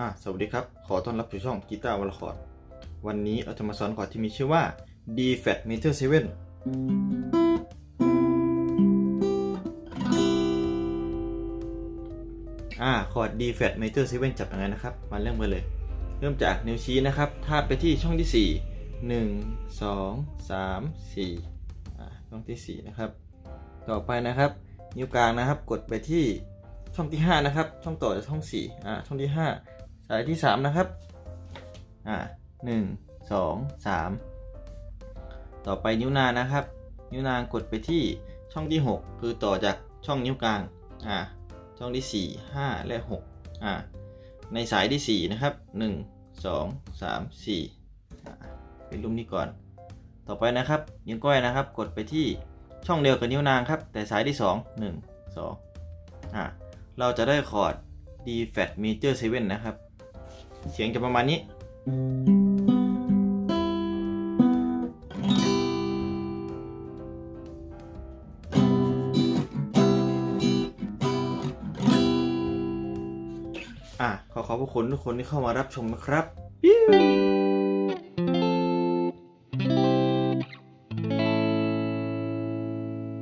อะสวัสดีครับ ขอต้อนรับสู่ช่องกีตาร์วอลคอร์ดวันนี้เราจะมาสอนคอร์ดที่มีชื่อว่า D flat major 7อ่าคอร์ด D flat major 7จับยังไงนะครับ มาเริ่มกันเลย เริ่มจากนิ้วชี้นะครับ ทาบไปที่ช่องที่ 4 1 2 3 4อ่าช่องที่ 4 นะครับ ต่อไปนะครับ นิ้วกลางนะครับ กดไปที่ช่องที่ 5 นะครับ ช่องต่อจากช่อง 4 อ่า ช่องที่ 5 สายที่ 3 นะครับ อ่าหนึ่งสองสามต่อไปนิ้วนางนะครับ นิ้วนางกดไปที่ช่องที่ 6 คือต่อจากช่องนิ้วกลางอ่าช่องที่ 4 5 และ6อ่าในสายที่ 4 นะครับ 1 2 3 4อ่าเป็นรูปนี้ก่อน ต่อไปนะครับ นิ้วก้อยนะครับ กดไปที่ช่องเดียวกับนิ้วนางครับ แต่สายที่ 2 1 2อ่าเราจะได้คอร์ด D flat major 7นะครับ เสียงจะประมาณนี้ อะขอขอบพระคุณทุกคนที่เข้ามารับชมนะครับ